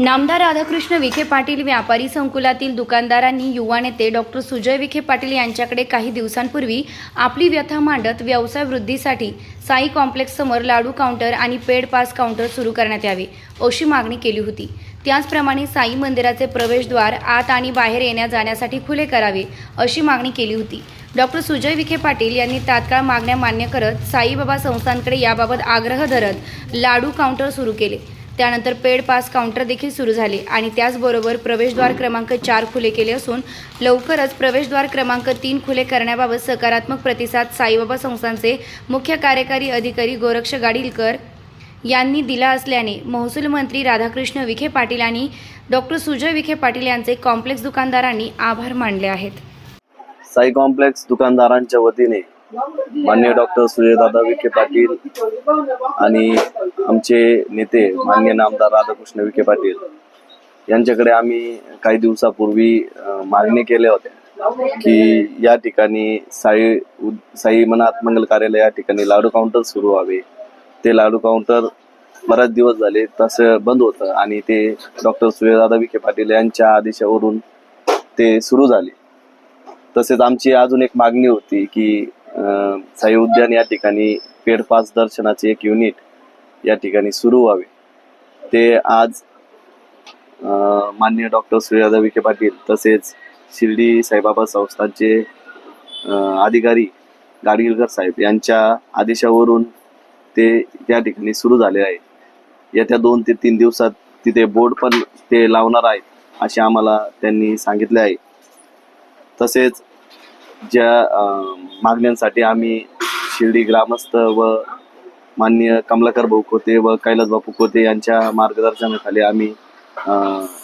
नामदार राधाकृष्ण विखे पाटील व्यापारी संकुलातील दुकानदारांनी युवा नेते डॉक्टर सुजय विखे पाटील यांच्याकडे काही दिवसांपूर्वी आपली व्यथा मांडत व्यवसाय वृद्धीसाठी साई कॉम्प्लेक्स समोर लाडू काउंटर आणि पेड पास काउंटर सुरू करण्यात यावे अशी मागणी केली होती. त्याचप्रमाणे साई मंदिराचे प्रवेशद्वार आत आणि बाहेर येण्या जाण्यासाठी खुले करावे अशी मागणी केली होती. डॉक्टर सुजय विखे पाटील यांनी तात्काळ मागण्या मान्य करत साईबाबा संस्थांकडे याबाबत आग्रह धरत लाडू काउंटर सुरू केले. त्यानंतर पेड पास काउंटर देखील सुरू झाले आणि त्याचबरोबर प्रवेशद्वार क्रमांक चार खुले केले असून लवकरच प्रवेशद्वार क्रमांक तीन खुले करण्याबाबत सकारात्मक प्रतिसाद साईबाबा संस्थांचे मुख्य कार्यकारी अधिकारी गोरक्ष गाडीलकर यांनी दिला असल्याने महसूल मंत्री राधाकृष्ण विखे पाटील आणि डॉक्टर सुजय विखे पाटील यांचे कॉम्प्लेक्स दुकानदारांनी आभार मानले आहेत. साई कॉम्प्लेक्स दुकानदारांच्या वतीने मान्य डॉक्टर सुजयदादा विखे पाटील आणि आमचे नेते मान्य नामदार राधाकृष्ण विखे पाटील. यांच्याकडे आम्ही काही दिवसापूर्वी मागणी केल्या होत्या की या ठिकाणी साई उद- साई मनात मंगल कार्यालय या ठिकाणी लाडू काउंटर सुरू व्हावे. ते लाडू काउंटर बराच दिवस झाले तसं बंद होतं आणि ते डॉक्टर सुजयदादा विखे पाटील यांच्या आदेशावरून ते सुरू झाले. तसेच आमची अजून एक मागणी होती की साई उद्यान या ठिकाणी पेडपास दर्शनाचे एक युनिट या ठिकाणी सुरू व्हावे. ते आज माननीय डॉक्टर सूर्यादा विखे पाटील तसेच शिर्डी साईबाबा संस्थांचे अधिकारी गाडगिलकर साहेब यांच्या आदेशावरून ते त्या ठिकाणी सुरू झाले आहे. येत्या दोन ते तीन दिवसात तिथे बोर्ड पण ते लावणार आहेत असे आम्हाला त्यांनी सांगितले आहे. तसेच ज्या मागण्यांसाठी आम्ही शिर्डी ग्रामस्थ व माननीय कमलाकर भाऊ खोते व कैलास बापू खोते यांच्या मार्गदर्शनाखाली आम्ही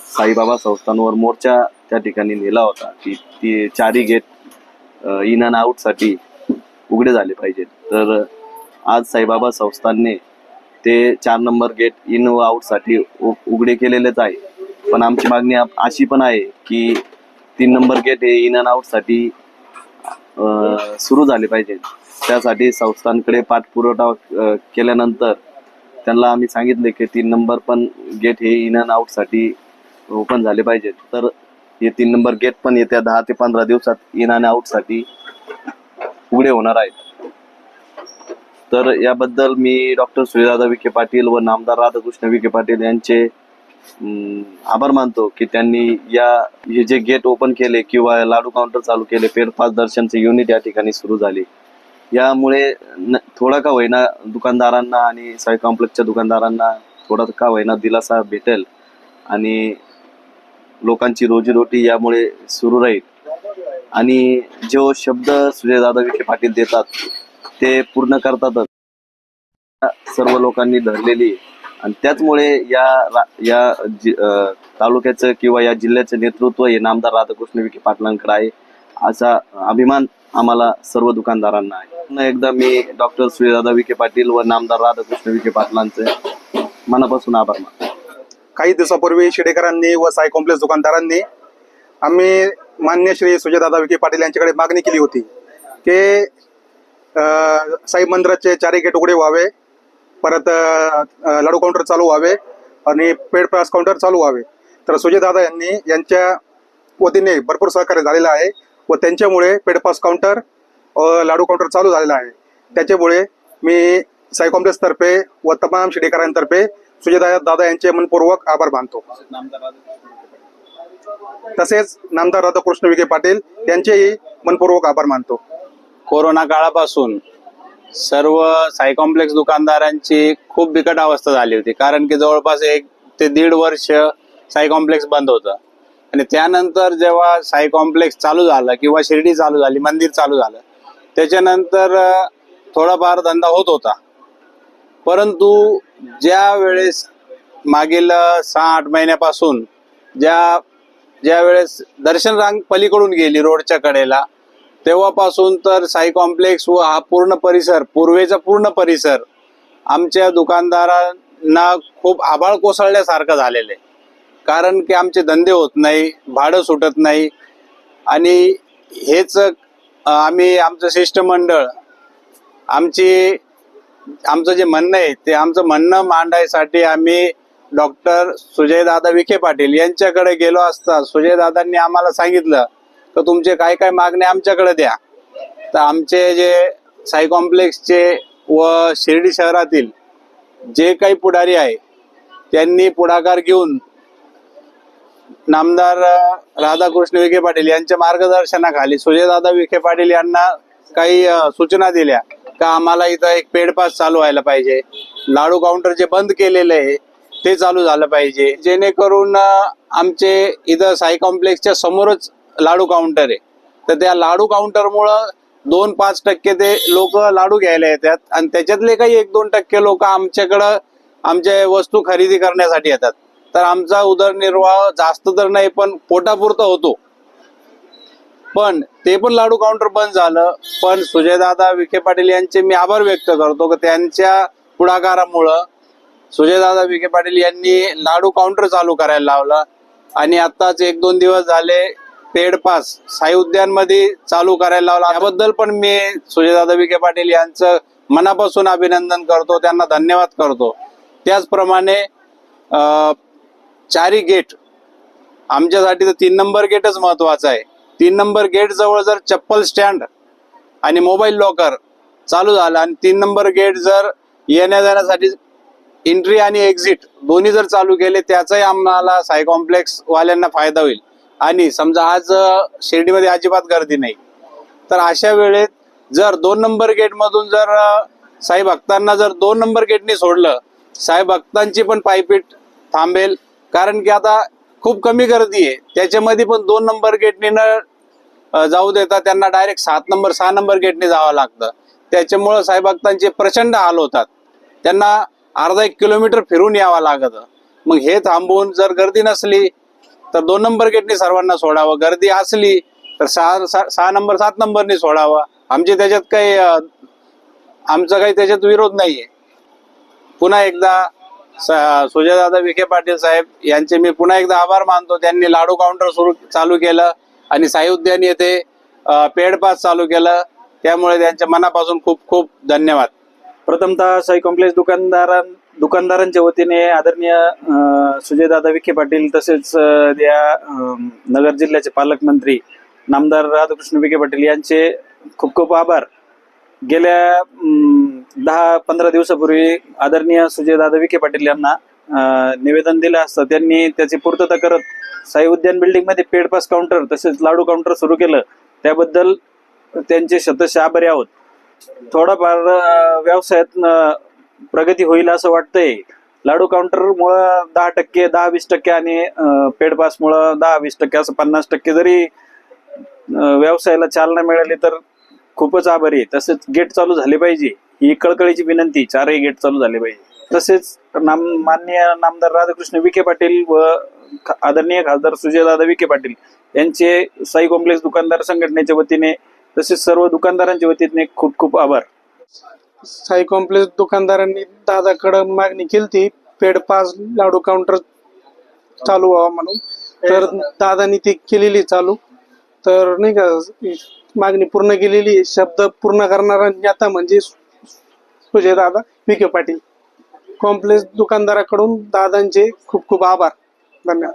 साईबाबा संस्थांवर मोर्चा त्या ठिकाणी नेला होता की ती चारी गेट इन अँड आऊटसाठी उघडे झाले पाहिजेत. तर आज साईबाबा संस्थांनी ते चार नंबर गेट इन व आऊटसाठी उ- उघडे केलेलेच आहे. पण आमची मागणी अशी पण आहे की तीन नंबर गेट हे इन अँड आऊटसाठी सुरू झाले पाहिजे. त्यासाठी संस्थांकडे पाठपुरवठा केल्यानंतर त्यांना आम्ही सांगितले की तीन नंबर पण गेट हे इन अँड आउटसाठी ओपन झाले पाहिजेत तर हे तीन नंबर गेट पण येत्या दहा ते पंधरा दिवसात इन अँड आउटसाठी उघडे होणार आहेत तर याबद्दल मी डॉक्टर सूर्यदादा विखे पाटील व नामदार राधाकृष्ण विखे पाटील यांचे आभार मानतो की त्यांनी या हे जे गेट ओपन केले किंवा लाडू काउंटर चालू केले पेड दर्शनचे युनिट या ठिकाणी सुरू झाले. यामुळे थोडा का होईना दुकानदारांना आणि साई कॉम्प्लेक्सच्या दुकानदारांना थोडा का होईना दिलासा भेटेल आणि लोकांची रोजीरोटी यामुळे सुरू राहील. आणि जो शब्द सूर्यदादा विखे पाटील देतात ते पूर्ण करतातच. सर्व लोकांनी धरलेली आणि त्याचमुळे या या तालुक्याचं किंवा या जिल्ह्याचं नेतृत्व हे नामदार राधाकृष्ण विखे पाटलांकडे आहे असा अभिमान आम्हाला सर्व दुकानदारांना आहे. एकदा मी डॉक्टर सूर्यदादा विखे पाटील व नामदार राधाकृष्ण विखे पाटलांचे मनापासून आभार मानतो. काही दिवसापूर्वी शिडेकरांनी व साई कॉम्प्लेक्स दुकानदारांनी आम्ही मान्य श्री सुजयदादा विखे पाटील यांच्याकडे मागणी केली होती की अं, साई मंदिराचे चारही गेट उघडे व्हावे. परत लाडू काउंटर चालू व्हावे आणि पेड प्रास काउंटर चालू व्हावे. तर सुजयदादा यांनी यांच्या वतीने भरपूर सहकार्य झालेलं आहे व त्यांच्यामुळे paid pass counter laddu counter चालू झालेला आहे. त्याच्यामुळे मी साई कॉम्प्लेक्सतर्फे व तमाम शिडेकरांतर्फे सुजयदादा दादा यांचे मनपूर्वक आभार मानतो. तसेच नामदार राधाकृष्ण विखे पाटील यांचेही मनपूर्वक आभार मानतो. कोरोना काळापासून सर्व साई कॉम्प्लेक्स दुकानदारांची खूप बिकट अवस्था झाली होती. कारण की जवळपास एक ते दीड वर्ष साई कॉम्प्लेक्स बंद होतं. आणि त्यानंतर जेव्हा साई कॉम्प्लेक्स चालू झालं किंवा शिर्डी चालू झाली मंदिर चालू झालं त्याच्यानंतर थोडाफार धंदा होत होता. परंतु ज्या वेळेस मागील सहा आठ महिन्यापासून ज्या ज्या वेळेस दर्शन रांग पलीकडून गेली रोडच्या कडेला तेव्हापासून तर साई कॉम्प्लेक्स व हा पूर्ण परिसर पूर्वेचा पूर्ण परिसर आमच्या दुकानदारांना खूप आभाळ कोसळल्यासारखं झालेलं आहे. कारण की आमचे धंदे होत नाही भाडं सुटत नाही. आणि हेच आम्ही आमचं शिष्टमंडळ आमची आमचं जे म्हणणं आहे ते आमचं म्हणणं मांडायसाठी आम्ही डॉक्टर सुजयदादा विखे पाटील यांच्याकडे गेलो असता सुजयदादांनी आम्हाला सांगितलं तर तुमचे काय काय मागणे आमच्याकडे द्या. तर आमचे जे साई कॉम्प्लेक्सचे व शिर्डी शहरातील जे काही पुढारी आहे त्यांनी पुढाकार घेऊन नामदार राधाकृष्ण विखे पाटील यांच्या मार्गदर्शनाखाली सुजयदादा विखे पाटील यांना काही सूचना दिल्या का आम्हाला इथं एक पेड पास चालू व्हायला पाहिजे. लाडू काउंटर जे बंद केलेले आहे ते चालू झालं पाहिजे. जेणेकरून आमचे इथं साई कॉम्प्लेक्सच्या समोरच लाडू काउंटर आहे. तर त्या लाडू काउंटरमुळं दोन पाच टक्के ते लोक लाडू घ्यायला येतात. आणि त्याच्यातले काही एक दोन टक्के लोक आमच्याकडं आमच्या वस्तू खरेदी करण्यासाठी येतात. तर आमचा उदरनिर्वाह जास्त तर नाही पण पोटापुरता होतो. पण ते पण लाडू काउंटर बंद झालं. पण सुजयदादा विखे पाटील यांचे मी आभार व्यक्त करतो की त्यांच्या पुढाकारामुळं सुजयदादा विखे पाटील यांनी लाडू काउंटर चालू करायला लावलं. आणि आत्ताच एक दोन दिवस झाले पेड पास. साई उद्यानमध्ये चालू करायला लावला. याबद्दल पण मी सुजयदादा विखे पाटील यांचं मनापासून अभिनंदन करतो. त्यांना धन्यवाद करतो. त्याचप्रमाणे चारी गेट. आमच्यासाठी तर तीन नंबर गेटच महत्त्वाचा आहे. तीन नंबर गेट जवळ जर चप्पल स्टँड आणि मोबाईल लॉकर चालू झालं आणि तीन नंबर गेट जर येण्या जाण्यासाठी एंट्री आणि एक्झिट दोन्ही जर चालू केले त्याचाही आम्हाला साई कॉम्प्लेक्स वाल्यांना फायदा होईल. आणि समजा आज शिर्डीमध्ये अजिबात गर्दी नाही. तर अशा वेळेत जर दोन नंबर गेटमधून जर साई भक्तांना जर दोन नंबर गेटनी सोडलं साई भक्तांची पण पायपीट थांबेल. कारण की आता खूप कमी गर्दी आहे. त्याच्यामध्ये पण दोन नंबर गेटनी न जाऊ देता त्यांना डायरेक्ट सात नंबर सहा नंबर गेटने जावं लागतं. त्याच्यामुळं साई भक्तांचे प्रचंड हाल होतात. त्यांना अर्धा एक किलोमीटर फिरून यावं लागतं. मग हे थांबवून जर गर्दी नसली तर दोन नंबर गेटने सर्वांना सोडावं. गर्दी असली तर सहा सहा सहा नंबर सात नंबरने सोडावा. आमचे त्याच्यात काही आमचा काही त्याच्यात विरोध नाहीये. पुन्हा एकदा स- सुजयदादा विखे पाटील साहेब यांचे मी पुन्हा एकदा आभार मानतो. त्यांनी लाडू काउंटर सुरू चालू केलं आणि साई उद्यान येथे पेडपास चालू केलं. त्यामुळे त्यांच्या मनापासून खूप खूप धन्यवाद. प्रथमतः साई कॉम्प्लेक्स दुकानदारां दुकानदारांच्या वतीने आदरणीय सुजयदादा विखे पाटील तसेच या नगर जिल्ह्याचे पालकमंत्री नामदार राधाकृष्ण विखे पाटील यांचे खूप खूप आभार. गेल्या दहा पंधरा दिवसापूर्वी आदरणीय सुजयदादा विखे पाटील यांना निवेदन दिलं असतं. त्यांनी त्याची पूर्तता करत साई उद्यान बिल्डिंगमध्ये पेडपास काउंटर तसेच लाडू काउंटर सुरू केलं. त्याबद्दल त्यांचे शतश आभारी आहोत. थोडाफार व्यवसायात प्रगती होईल असं वाटतंय. लाडू काउंटर मुळे दहा टक्के दहा वीस टक्के आणि अं, पेड पास मुळे दहा वीस टक्के असं पन्नास टक्के जरी व्यवसायाला चालना मिळाली तर खूपच आभारी आहे. तसेच गेट चालू झाले पाहिजे. ही कळकळीची विनंती चारही गेट चालू झाले पाहिजे. तसेच नाम माननीय नामदार राधाकृष्ण विखे पाटील व आदरणीय खासदार सुजयदादा विखे पाटील यांचे साई कॉम्प्लेक्स दुकानदार संघटनेच्या वतीने तसेच सर्व दुकानदारांच्या वतीने खूप खूप आभार. साई कॉम्प्लेक्स दुकानदारांनी दादाकडं मागणी केली ती पेड पास लाडू काउंटर चालू व्हावा म्हणून. तर दादानी ती केलेली चालू. तर नाही का मागणी पूर्ण केलेली. शब्द पूर्ण करणारा नेता म्हणजे सुजय दादा विखे पाटील. कॉम्प्लेक्स दुकानदाराकडून दादांचे खूप खूप आभार. धन्यवाद.